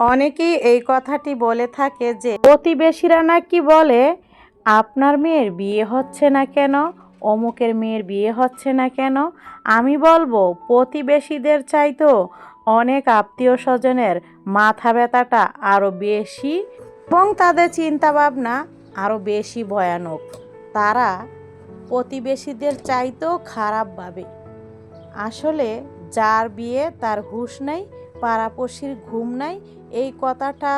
অনেকেই এই কথাটি বলে থাকে যে, প্রতিবেশীরা নাকি বলে, আপনার মেয়ের বিয়ে হচ্ছে না কেন? অমুকের মেয়ের বিয়ে হচ্ছে না কেন? আমি বলব, প্রতিবেশীদের চাইতো অনেক আত্মীয় স্বজনের মাথা ব্যথাটা আরও বেশি এবং তাদের চিন্তা ভাবনা আরও বেশি ভয়ানক। তারা প্রতিবেশীদের চাইতেও খারাপ ভাবে আসলে যার বিয়ে তার হুঁশ নাই পাড়াপড়শির ঘুম নাই, এই কথাটা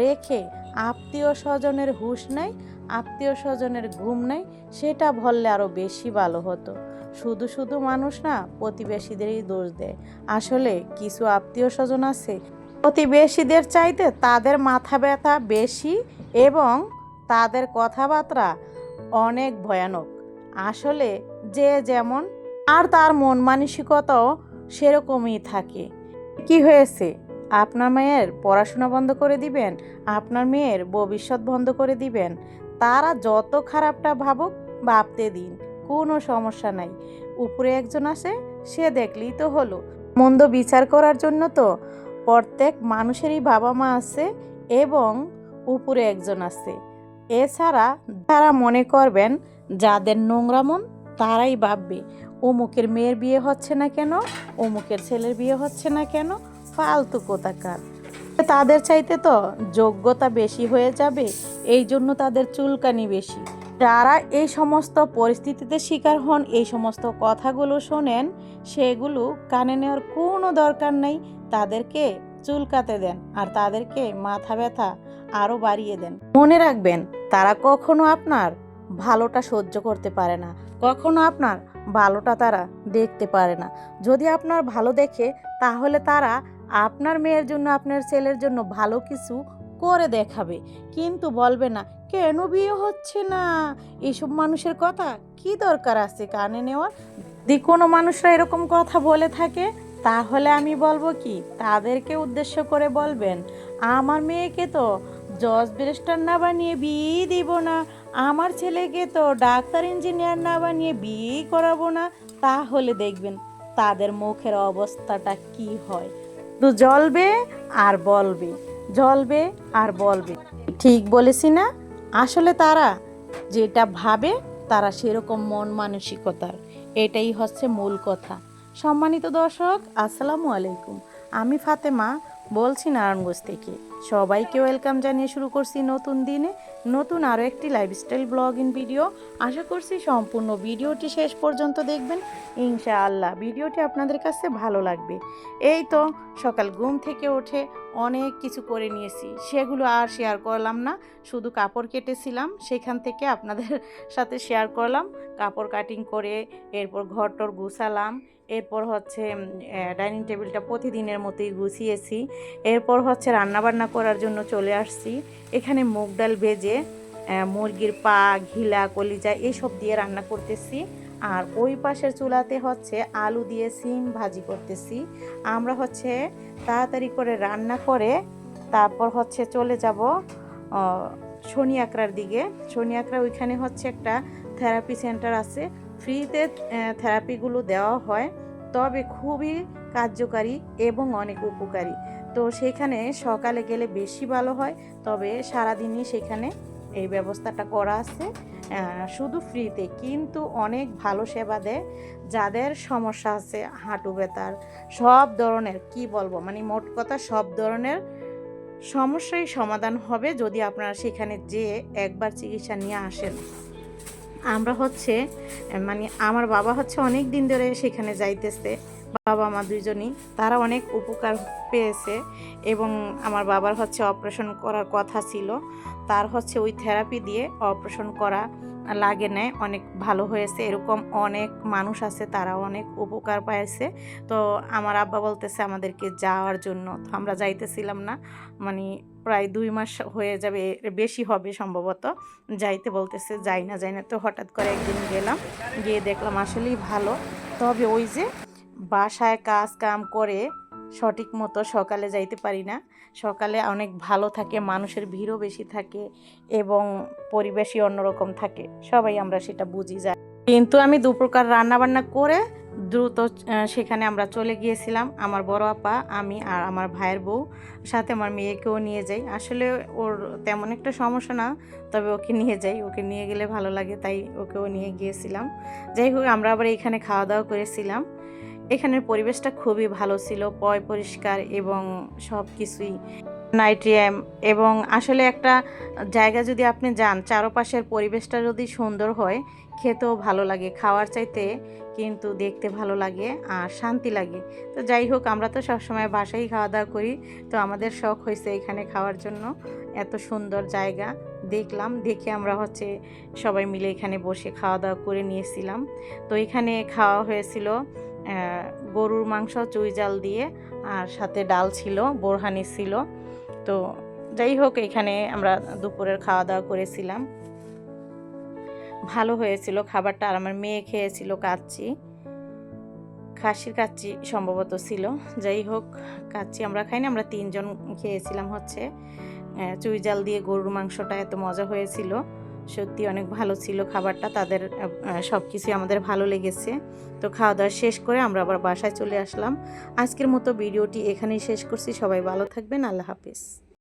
রেখে আত্মীয় স্বজনের হুঁশ নাই, আত্মীয় স্বজনের ঘুম নাই, সেটা বললে আরও বেশি ভালো হতো। শুধু শুধু মানুষ না, প্রতিবেশীদেরই দোষ দেয়। আসলে কিছু আত্মীয় স্বজন আছে, প্রতিবেশীদের চাইতে তাদের মাথা ব্যথা বেশি এবং তাদের কথাবার্তা অনেক ভয়ানক। আসলে যে যেমন, আর তার মন মানসিকতাও সেরকমই থাকে। কি হয়েছে? আপনার মেয়ের পড়াশোনা বন্ধ করে দিবেন, আপনার মেয়ের ভবিষ্যৎ বন্ধ করে দিবেন। তারা যত খারাপটা ভাবুক, ভাবতে দিন, কোনো সমস্যা নাই। উপরে একজন আসে, সে দেখলেই তো হলো। মন্দ বিচার করার জন্য তো প্রত্যেক মানুষেরই বাবা মা আছে এবং উপরে একজন আছে। এছাড়া তারা মনে করবেন, যাদের নোংরা মন, তারাই ভাববে। অমুকের মেয়ের বিয়ে হচ্ছে না কেন? অমুকের ছেলের বিয়ে হচ্ছে না কেন? ফালতু কোথাকার। তাদের চাইতে তো যোগ্যতা বেশি হয়ে যাবে, এই জন্য তাদের চুলকানি বেশি। যারা এই সমস্ত পরিস্থিতিতে শিকার হন, এই সমস্ত কথাগুলো শোনেন, সেগুলো কানে নেওয়ার কোনো দরকার নেই। তাদেরকে চুলকাতে দেন আর তাদেরকে মাথা ব্যথা আরও বাড়িয়ে দেন। মনে রাখবেন, তারা কখনো আপনার ভালোটা সহ্য করতে পারে না। কখনো আপনার ভালোটা তারা দেখতে পারে না। যদি আপনার ভালো দেখে, তাহলে তারা আপনার মেয়ের জন্য, আপনার ছেলের জন্য ভালো কিছু করে দেখাবে। কিন্তু বলবে না, কেন বিয়ে হচ্ছে না? এইসব মানুষের কথা কি দরকার আছে কানে নেওয়ার? যদি কোনো মানুষরা এরকম কথা বলে থাকে, তাহলে আমি বলব কি, তাদেরকে উদ্দেশ্য করে বলবেন, আমার মেয়েকে তো জজ ব্যারিস্টার না বানিয়ে বিয়ে দিব না। আমার ছেলেকে তো ডাক্তার, ইঞ্জিনিয়ার না বানিয়ে বিয়েই করাবো না। তাহলে দেখবেন তাদের মুখের অবস্থাটা কি হয়। তো জ্বলবে আর বলবে, জ্বলবে আর বলবে। ঠিক বলেছি না? আসলে তারা যেটা ভাবে তারা সেরকম মন মানসিকতার। এটাই হচ্ছে মূল কথা। সম্মানিত দর্শক, আসসালামু আলাইকুম। আমি ফাতেমা, বলছি নারায়ণগঞ্জ থেকে। সবাইকে ওয়েলকাম জানিয়ে শুরু করছি নতুন দিনে নতুন আরও একটি লাইফস্টাইল ব্লগ ইন ভিডিও আশা করছি সম্পূর্ণ ভিডিওটি শেষ পর্যন্ত দেখবেন। ইনশাআল্লাহ, ভিডিওটি আপনাদের কাছে ভালো লাগবে। এই তো সকাল ঘুম থেকে উঠে অনেক কিছু করে নিয়েছি। সেগুলো আর শেয়ার করলাম না। শুধু কাপড় কেটেছিলাম, সেখান থেকে আপনাদের সাথে শেয়ার করলাম। কাপড় কাটিং করে এরপর ঘর টর গুছালাম। এরপর হচ্ছে ডাইনিং টেবিলটা প্রতিদিনের মতোই গুছিয়েছি। এরপর হচ্ছে রান্নাবান্না করার জন্য চলে আসছি। এখানে মুগ ডাল ভেজে মুরগির পা, ঘিলা, কলিজা এইসব দিয়ে রান্না করতেছি। আর ওই পাশের চুলাতে হচ্ছে আলু দিয়ে সিম ভাজি করতেছি। আমরা হচ্ছে তাড়াতাড়ি করে রান্না করে তারপর হচ্ছে চলে যাব শনি আকরার দিকে। শনি আকরা ওইখানে হচ্ছে একটা থেরাপি সেন্টার আছে। ফ্রিতে থেরাপিগুলো দেওয়া হয়। তবে খুবই কার্যকারী এবং অনেক উপকারী। তো সেখানে সকালে গেলে বেশি ভালো হয়, তবে সারাদিনই সেখানে এই ব্যবস্থাটা করা আছে শুধু ফ্রিতে কিন্তু অনেক ভালো সেবা দেয় যাদের সমস্যা আছে, হাঁটু ব্যথার, সব ধরনের, কি বলব? মানে মোট কথা সব ধরনের সমস্যাই সমাধান হবে যদি আপনারা সেখানে যেয়ে একবার চিকিৎসা নিয়ে আসেন। আমরা হচ্ছে মানে আমার বাবা হচ্ছে অনেক দিন ধরে সেখানে যাইতেছে। বাবা মা দুইজনই, তারা অনেক উপকার পেয়েছে এবং আমার বাবার হচ্ছে অপারেশন করার কথা ছিল। তার হচ্ছে ওই থেরাপি দিয়ে অপারেশন করা লাগে নেয় অনেক ভালো হয়েছে। এরকম অনেক মানুষ আছে, তারা অনেক উপকার পাইছে। তো আমার আব্বা বলতেছে আমাদেরকে যাওয়ার জন্য। তো আমরা যাইতেছিলাম না মানে প্রায় দুই মাস হয়ে যাবে, বেশি হবে সম্ভবত। যাইতে বলতেছে, যাই না যাই না। তো হঠাৎ করে একদিন গেলাম, গিয়ে দেখলাম আসলেই ভালো। তবে ওই যে বাসায় কাজ কাম করে সঠিক মতো সকালে যাইতে পারি না। সকালে অনেক ভালো থাকে, মানুষের ভিড়ও বেশি থাকে এবং পরিবেশই অন্যরকম থাকে। সবাই আমরা সেটা বুঝি যাই কিন্তু আমি দু প্রকার রান্না করে দ্রুত সেখানে আমরা চলে গিয়েছিলাম। আমার বড় আপা, আমি আর আমার ভাইয়ের বউ, সাথে আমার মেয়েকেও নিয়ে যাই। আসলে ওর তেমন একটা সমস্যা না, তবে ওকে নিয়ে যাই। ওকে নিয়ে গেলে ভালো লাগে, তাই ওকেও নিয়ে গিয়েছিলাম। যাই হোক, আমরা আবার এখানে খাওয়া দাওয়া করেছিলাম। এখানের পরিবেশটা খুবই ভালো ছিল, পয় পরিষ্কার এবং সব কিছুই নাইট্রিয়াম এবং আসলে একটা জায়গা যদি আপনি যান, চারপাশের পরিবেশটা যদি সুন্দর হয়, খেতেও ভালো লাগে, খাওয়ার চাইতে কিন্তু দেখতে ভালো লাগে আর শান্তি লাগে। তো যাই হোক, আমরা তো সবসময় বাসায় খাওয়া দাওয়া করি, তো আমাদের শখ হয়েছে এখানে খাওয়ার জন্য। এত সুন্দর জায়গা, দেখলাম, দেখে আমরা হচ্ছে সবাই মিলে এখানে বসে খাওয়া দাওয়া করে নিয়েছিলাম। তো এখানে খাওয়া হয়েছিল গরুর মাংস, চুই জাল দিয়ে, আর সাথে ডাল ছিল, বোরহানি ছিল। তো যাই হোক, এখানে আমরা দুপুরের খাওয়া দাওয়া করেছিলাম। ভালো হয়েছিল খাবারটা, আর আমার মেয়ে খেয়েছিল কাচ্চি। খাসির কাচ্চি সম্ভবত ছিল। যাই হোক, কাচ্চি আমরা খাইনি, আমরা তিনজন খেয়েছিলাম হচ্ছে। চুই জাল দিয়ে গরুর মাংসটা এত মজা হয়েছিল। সত্যি অনেক ভালো ছিল খাবারটা, তাদের সব কিছুই আমাদের ভালো লেগেছে। তো খাওয়া দাওয়া শেষ করে আমরা আবার বাসায় চলে আসলাম। আজকের মতো ভিডিওটি এখানেই শেষ করছি। সবাই ভালো থাকবেন। আল্লাহ হাফিজ।